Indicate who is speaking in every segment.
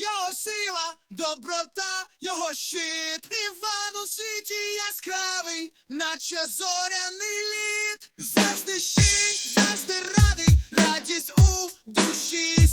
Speaker 1: Його сила, доброта, його щит. Іван у світі яскравий, наче зоряний лід. Завжди щить, завжди радий, радість у душі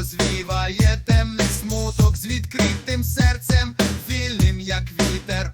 Speaker 1: розвіває темний смуток з відкритим серцем, вільним, як вітер.